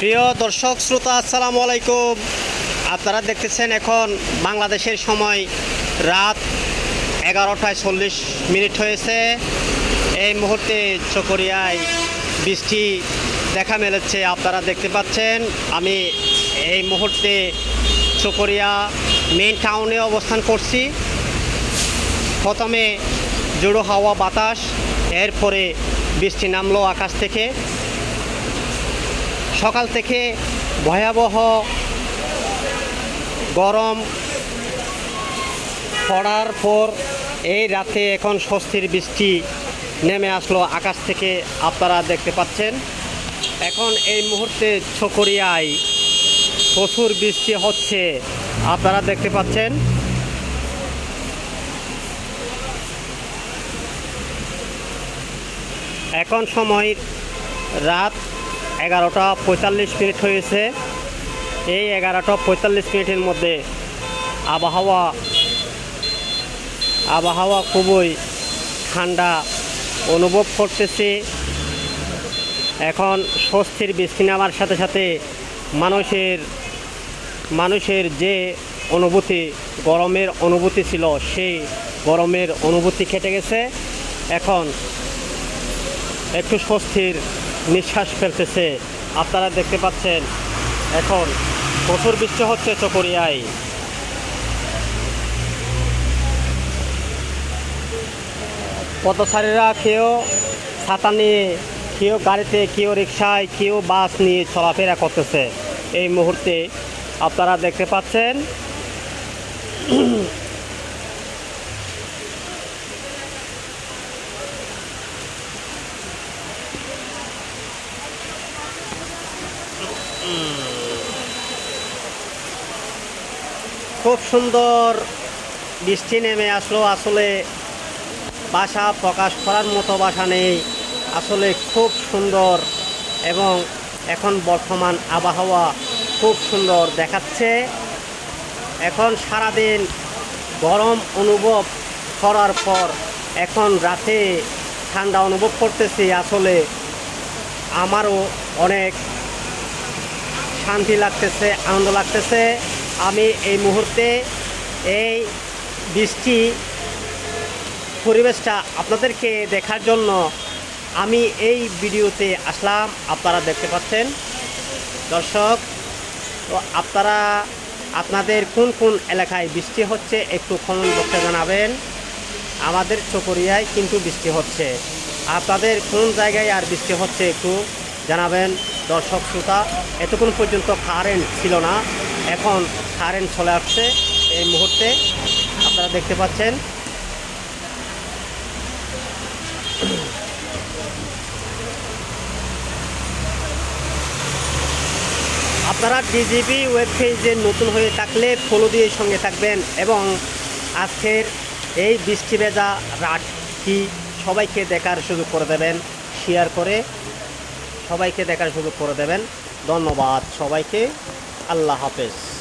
প্রিয় দর্শক, শ্রোতা, আসসালামু আলাইকুম। আপনারা দেখতেছেন এখন বাংলাদেশের সময় রাত এগারোটায় চল্লিশ মিনিট হয়েছে। এই মুহূর্তে চকরিয়ায় বৃষ্টি দেখা মেলেছে, আপনারা দেখতে পাচ্ছেন। আমি এই মুহূর্তে চকরিয়া মেন টাউনে অবস্থান করছি। প্রথমে জোড়ো হাওয়া বাতাস, এরপরে বৃষ্টি নামলো আকাশ থেকে। সকাল থেকে ভয়াবহ গরম পড়ার পর এই রাতে এখন স্বস্তির বৃষ্টি নেমে আসলো আকাশ থেকে, আপনারা দেখতে পাচ্ছেন। এখন এই মুহূর্তে ছকরিয়ায় প্রচুর বৃষ্টি হচ্ছে, আপনারা দেখতে পাচ্ছেন। এখন সময় রাত এগারোটা পঁয়তাল্লিশ মিনিট হয়েছে। এই এগারোটা পঁয়তাল্লিশ মিনিটের মধ্যে আবহাওয়া আবহাওয়া খুবই ঠান্ডা অনুভব করতেছি। এখন স্বস্তির বৃষ্টি নামার সাথে সাথে মানুষের মানুষের যে অনুভূতি, গরমের অনুভূতি ছিল, সেই গরমের অনুভূতি কেটে গেছে। এখন একটু স্বস্তির নিঃশ্বাস ফেলতেছে। আপনারা দেখতে পাচ্ছেন, এখন প্রচুর বৃষ্টি হচ্ছে চকরিয়ায়। পথচারীরা কেউ ছাতা নিয়ে, কেউ গাড়িতে, কেউ রিক্সায় কেউ বাস নিয়ে চলাফেরা করতেছে। এই মুহূর্তে আপনারা দেখতে পাচ্ছেন খুব সুন্দর বৃষ্টি নেমে আসলো। আসলে বাসা প্রকাশ করার মতো বাসা নেই। আসলে খুব সুন্দর এবং এখন বর্তমান আবহাওয়া খুব সুন্দর দেখাচ্ছে। এখন সারাদিন গরম অনুভব করার পর এখন রাতে ঠান্ডা অনুভব করতেছি। আসলে আমারও অনেক শান্তি লাগতেছে, আনন্দ লাগতেছে। আমি এই মুহূর্তে এই বৃষ্টি পরিবেশটা আপনাদেরকে দেখার জন্য আমি এই ভিডিওতে আসলাম। আপনারা দেখতে পাচ্ছেন। দর্শক, তো আপনারা আপনাদের কোন কোন এলাকায় বৃষ্টি হচ্ছে একটু কমেন্ট বক্সে জানাবেন। আমাদের চকরিয়ায় কিন্তু বৃষ্টি হচ্ছে। আপনাদের কোন জায়গায় আর বৃষ্টি হচ্ছে একটু জানাবেন। দর্শক, শ্রোতা, এতক্ষণ পর্যন্ত কারেন্ট ছিল না। এখন কারেন্ট চলে আসছে এই মুহূর্তে। আপনারা দেখতে পাচ্ছেন। আপনারা ডিজিপি ওয়েব পেজে নতুন হয়ে থাকলে ফলো দিয়ে সঙ্গে থাকবেন এবং আজকের এই বৃষ্টি ভেজা রাতটি সবাইকে দেখার সুযোগ করে দেবেন। শেয়ার করে সবাইকে দেখার সুযোগ করে দেবেন। ধন্যবাদ সবাইকে। আল্লাহ হাফেজ।